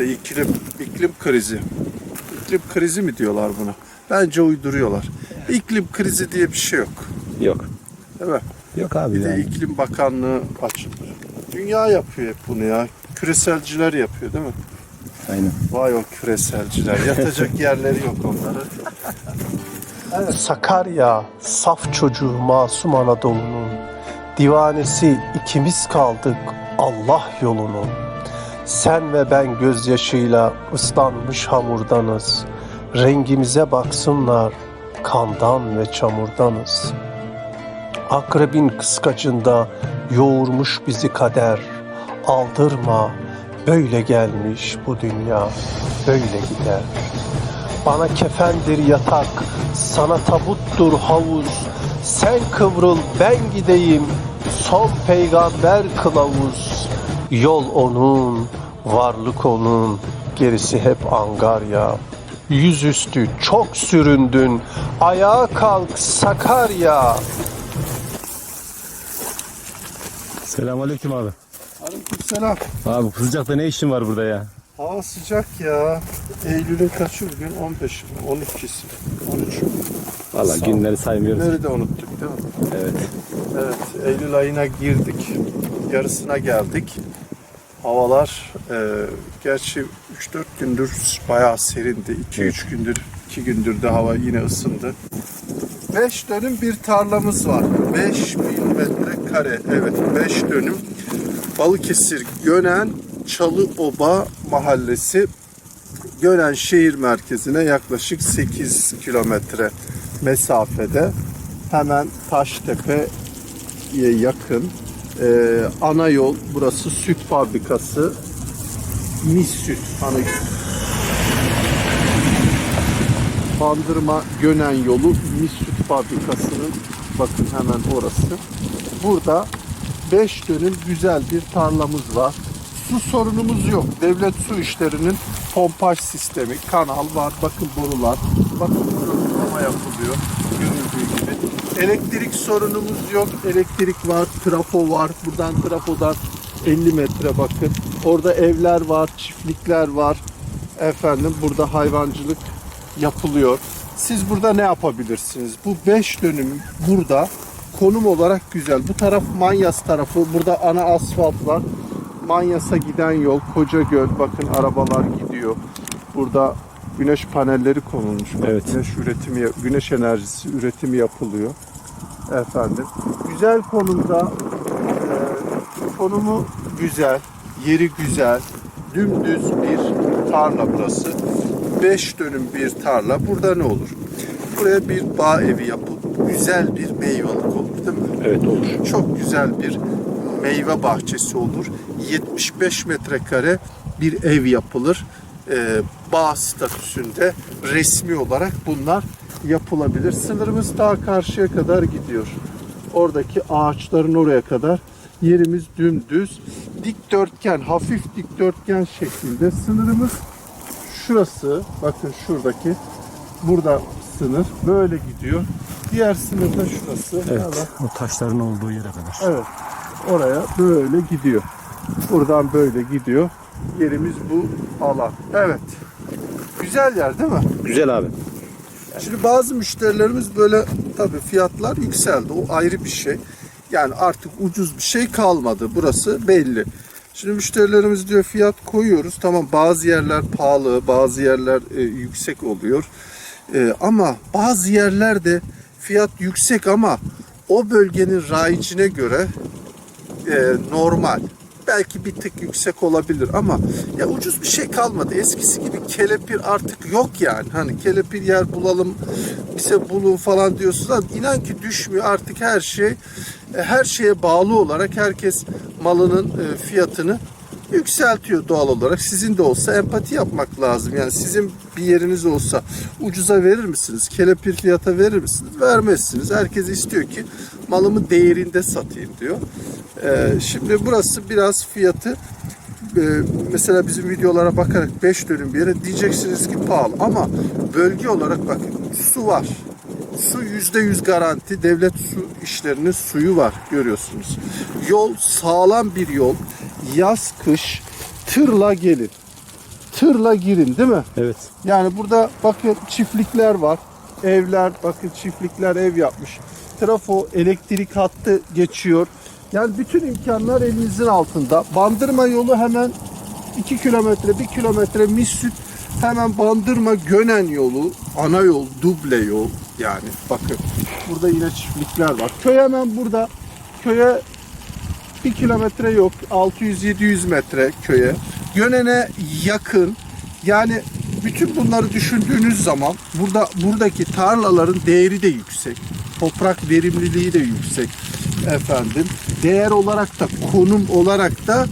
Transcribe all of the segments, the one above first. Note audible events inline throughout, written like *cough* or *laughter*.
İşte iklim, iklim krizi. İklim krizi mi diyorlar buna? Bence uyduruyorlar. İklim krizi diye bir şey yok. Yok. Değil mi? Yok abi Bir de yani. iklim bakanlığı açıldı. Dünya yapıyor hep bunu ya. Küreselciler yapıyor değil mi? Aynen. Vay o küreselciler. Yatacak *laughs* yerleri yok onların. Sakarya, saf çocuğu masum Anadolu'nun Divanesi ikimiz kaldık Allah yolunun Sen ve ben gözyaşıyla ıslanmış hamurdanız Rengimize baksınlar kandan ve çamurdanız Akrebin kıskacında yoğurmuş bizi kader Aldırma böyle gelmiş bu dünya böyle gider bana kefendir yatak, sana tabuttur havuz. Sen kıvrıl ben gideyim, son peygamber kılavuz. Yol onun, varlık onun, gerisi hep angarya. Yüzüstü çok süründün, ayağa kalk Sakarya. Selamünaleyküm abi. Aleykümselam. Abi sıcakta ne işin var burada ya? Hava sıcak ya. Eylül'ün kaçı bugün? 15 mi? 12'si. 13 mü? Valla Sağ günleri saymıyoruz. Nerede unuttuk değil mi? Evet. Evet, Eylül ayına girdik. Yarısına geldik. Havalar e, gerçi 3-4 gündür bayağı serindi. 2-3 gündür 2 gündür de hava yine ısındı. 5 dönüm bir tarlamız var. 5000 metrekare. Evet 5 dönüm. Balıkesir Gönen Çalıoba mahallesi Gönen şehir merkezine yaklaşık 8 kilometre mesafede. Hemen Taştepe'ye yakın. Ee, ana yol burası süt fabrikası. Mis süt. Hani Bandırma Gönen yolu Mis süt fabrikasının bakın hemen orası. Burada 5 dönüm güzel bir tarlamız var. Su sorunumuz yok. Devlet su işlerinin pompaj sistemi, kanal var. Bakın borular. Bakın sulama yapılıyor. Görüldüğü gibi. Elektrik sorunumuz yok. Elektrik var, trafo var. Buradan trafodan 50 metre bakın. Orada evler var, çiftlikler var. Efendim burada hayvancılık yapılıyor. Siz burada ne yapabilirsiniz? Bu 5 dönüm burada konum olarak güzel. Bu taraf Manyas tarafı. Burada ana asfalt var. Manyas'a giden yol, Koca Göl. Bakın arabalar gidiyor. Burada güneş panelleri konulmuş. Evet. Güneş üretimi, güneş enerjisi üretimi yapılıyor. Efendim. Güzel konumda e, konumu güzel, yeri güzel, dümdüz bir tarla burası. 5 dönüm bir tarla. Burada ne olur? Buraya bir bağ evi yapıp güzel bir meyvelik olur değil mi? Evet olur. Çok güzel bir meyve bahçesi olur. 75 metrekare bir ev yapılır. Ee, bağ statüsünde resmi olarak bunlar yapılabilir. Sınırımız daha karşıya kadar gidiyor. Oradaki ağaçların oraya kadar yerimiz dümdüz. Dikdörtgen, hafif dikdörtgen şeklinde. Sınırımız şurası. Bakın şuradaki. Burada sınır. Böyle gidiyor. Diğer sınır da şurası. Evet. Hemen O taşların olduğu yere kadar. Evet. Oraya böyle gidiyor. Buradan böyle gidiyor. Yerimiz bu alan. Evet. Güzel yer değil mi? Güzel abi. Şimdi bazı müşterilerimiz böyle tabii fiyatlar yükseldi. O ayrı bir şey. Yani artık ucuz bir şey kalmadı. Burası belli. Şimdi müşterilerimiz diyor fiyat koyuyoruz. Tamam bazı yerler pahalı, bazı yerler e, yüksek oluyor. E, ama bazı yerlerde fiyat yüksek ama o bölgenin rayicine göre e, normal. Belki bir tık yüksek olabilir ama ya ucuz bir şey kalmadı. Eskisi gibi kelepir artık yok yani. Hani kelepir yer bulalım, bize bulun falan diyorsunuz ama inan ki düşmüyor artık her şey e, her şeye bağlı olarak herkes malının e, fiyatını yükseltiyor doğal olarak. Sizin de olsa empati yapmak lazım. Yani sizin bir yeriniz olsa ucuza verir misiniz? Kelepir fiyata verir misiniz? Vermezsiniz. Herkes istiyor ki malımı değerinde satayım diyor. Ee, şimdi burası biraz fiyatı e, mesela bizim videolara bakarak 5 dönüm bir yere diyeceksiniz ki pahalı ama bölge olarak bakın su var. Su %100 garanti. Devlet su işlerinin suyu var görüyorsunuz. Yol sağlam bir yol. Yaz kış tırla gelin. tırla girin değil mi? Evet. Yani burada bakın çiftlikler var. Evler bakın çiftlikler ev yapmış. Trafo elektrik hattı geçiyor. Yani bütün imkanlar elinizin altında. Bandırma yolu hemen 2 kilometre 1 kilometre Misüt hemen Bandırma Gönen yolu ana yol duble yol yani bakın burada yine çiftlikler var. Köy hemen burada. Köye 1 kilometre yok. 600-700 metre köye. Gönen'e yakın. Yani bütün bunları düşündüğünüz zaman burada buradaki tarlaların değeri de yüksek. Toprak verimliliği de yüksek efendim. Değer olarak da konum olarak da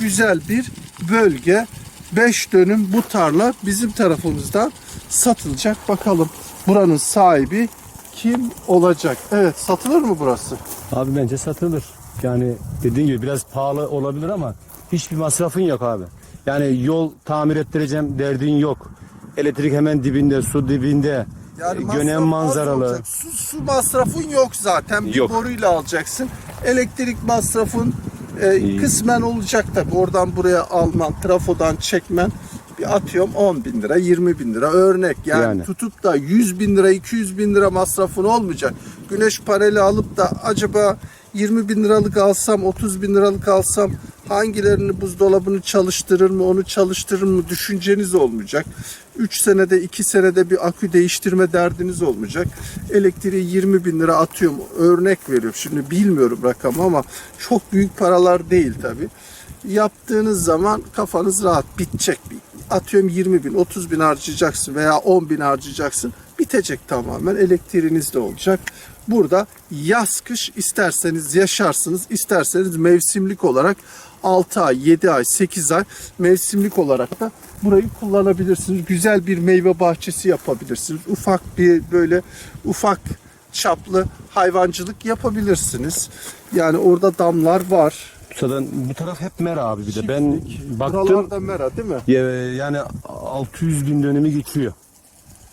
güzel bir bölge. 5 dönüm bu tarla bizim tarafımızdan satılacak. Bakalım buranın sahibi kim olacak? Evet satılır mı burası? Abi bence satılır. Yani dediğin gibi biraz pahalı olabilir ama hiçbir masrafın yok abi. Yani yol tamir ettireceğim derdin yok. Elektrik hemen dibinde, su dibinde. Yani e, gönen manzaralı. Su, su masrafın yok zaten. Bir Yok. boruyla alacaksın. Elektrik masrafın e, kısmen olacak tabi. Oradan buraya alman, trafodan çekmen bir atıyorum 10 bin lira, 20 bin lira örnek. Yani, Yani. tutup da 100 bin lira, 200 bin lira masrafın olmayacak. Güneş paneli alıp da acaba 20 bin liralık alsam, 30 bin liralık alsam hangilerini buzdolabını çalıştırır mı, onu çalıştırır mı düşünceniz olmayacak. 3 senede, 2 senede bir akü değiştirme derdiniz olmayacak. Elektriği 20 bin lira atıyorum. Örnek veriyorum. Şimdi bilmiyorum rakamı ama çok büyük paralar değil tabi. Yaptığınız zaman kafanız rahat bitecek. Atıyorum 20 bin, 30 bin harcayacaksın veya 10 bin harcayacaksın. Bitecek tamamen. Elektriğiniz de olacak. Burada yaz kış isterseniz yaşarsınız, isterseniz mevsimlik olarak 6 ay, 7 ay, 8 ay mevsimlik olarak da burayı kullanabilirsiniz. Güzel bir meyve bahçesi yapabilirsiniz. Ufak bir böyle ufak çaplı hayvancılık yapabilirsiniz. Yani orada damlar var. Zaten bu taraf hep mera abi bir de. Ben baktım Buralarda mera değil mi? ya- yani 600 bin dönemi geçiyor.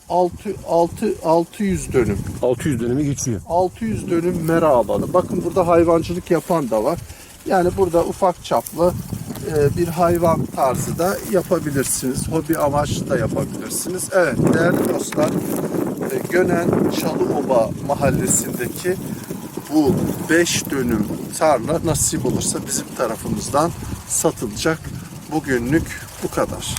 6 6 600 dönüm. 600 dönemi geçiyor. 600 dönüm mera alanı. Bakın burada hayvancılık yapan da var. Yani burada ufak çaplı e, bir hayvan tarzı da yapabilirsiniz. Hobi amaçlı da yapabilirsiniz. Evet değerli dostlar e, Gönen Çalıoba mahallesindeki bu 5 dönüm tarla nasip olursa bizim tarafımızdan satılacak. Bugünlük bu kadar.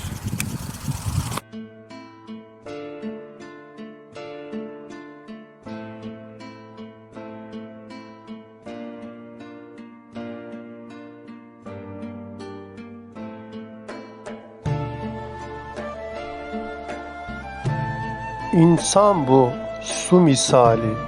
İnsan bu su misali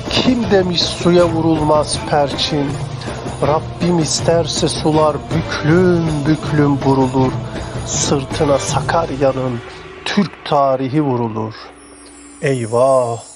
kim demiş suya vurulmaz perçin? Rabbim isterse sular büklüm büklüm vurulur. Sırtına Sakarya'nın Türk tarihi vurulur. Eyvah!